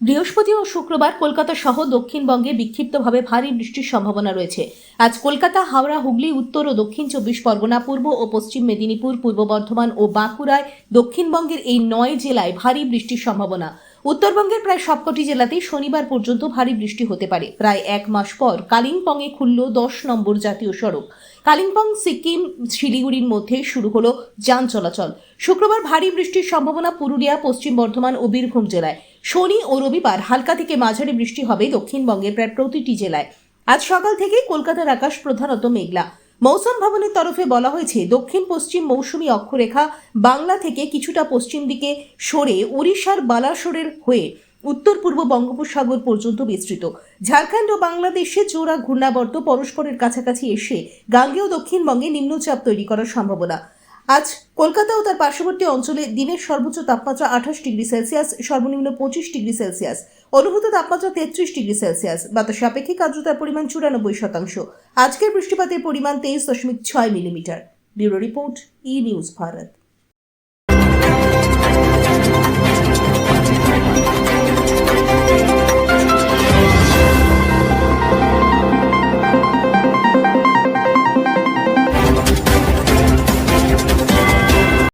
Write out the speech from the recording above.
বৃহস্পতি ও শুক্রবার কলকাতা সহ দক্ষিণবঙ্গে বিক্ষিপ্তভাবে ভারী বৃষ্টির সম্ভাবনা রয়েছে। আজ কলকাতা, হাওড়া, হুগলি, উত্তর ও দক্ষিণ চব্বিশ পরগনা, পূর্ব ও পশ্চিম মেদিনীপুর, পূর্ব বর্ধমান ও বাঁকুড়ায় দক্ষিণবঙ্গের এই নয় জেলায় ভারী বৃষ্টির সম্ভাবনা। উত্তরবঙ্গের প্রায় সবকটি জেলাতেই শনিবার পর্যন্ত ভারী বৃষ্টি হতে পারে। প্রায় এক মাস পর কালিম্পংয়ে খুলল দশ নম্বর জাতীয় সড়ক। কালিম্পং, সিকিম, শিলিগুড়ির মধ্যে শুরু হলো যান চলাচল। শুক্রবার ভারী বৃষ্টির সম্ভাবনা পুরুলিয়া, পশ্চিম বর্ধমান ও বীরভূম জেলায়। শনি ও রবিবার হালকা থেকে মাঝারি বৃষ্টি হবে দক্ষিণবঙ্গের প্রায় প্রতিটি জেলায়। আজ সকাল থেকেই কলকাতার আকাশ প্রধানত মেঘলা। মৌসুম ভবনের তরফে বলা হয়েছে, দক্ষিণ পশ্চিম মৌসুমী অক্ষরেখা বাংলা থেকে কিছুটা পশ্চিম দিকে সরে উড়িষ্যার বালাসোরের হয়ে উত্তর পূর্ব বঙ্গোপসাগর পর্যন্ত বিস্তৃত। ঝাড়খণ্ড ও বাংলাদেশে চোরা ঘূর্ণাবর্ত পরস্পরের কাছাকাছি এসে গাঙ্গেয় দক্ষিণবঙ্গে নিম্নচাপ তৈরি করার সম্ভাবনা। আজ কলকাতা ও তার পার্শ্ববর্তী অঞ্চলে দিনের সর্বোচ্চ তাপমাত্রা আঠাশ ডিগ্রি সেলসিয়াস, সর্বনিম্ন পঁচিশ ডিগ্রি সেলসিয়াস। অনুভূত তাপমাত্রা তেত্রিশ ডিগ্রি সেলসিয়াস। বাতাস আপেক্ষিক আর্দ্রতার পরিমাণ চুরানব্বই শতাংশ। আজকের বৃষ্টিপাতের পরিমাণ তেইশ দশমিক ছয় millimetre. Bureau report, E news Bharat.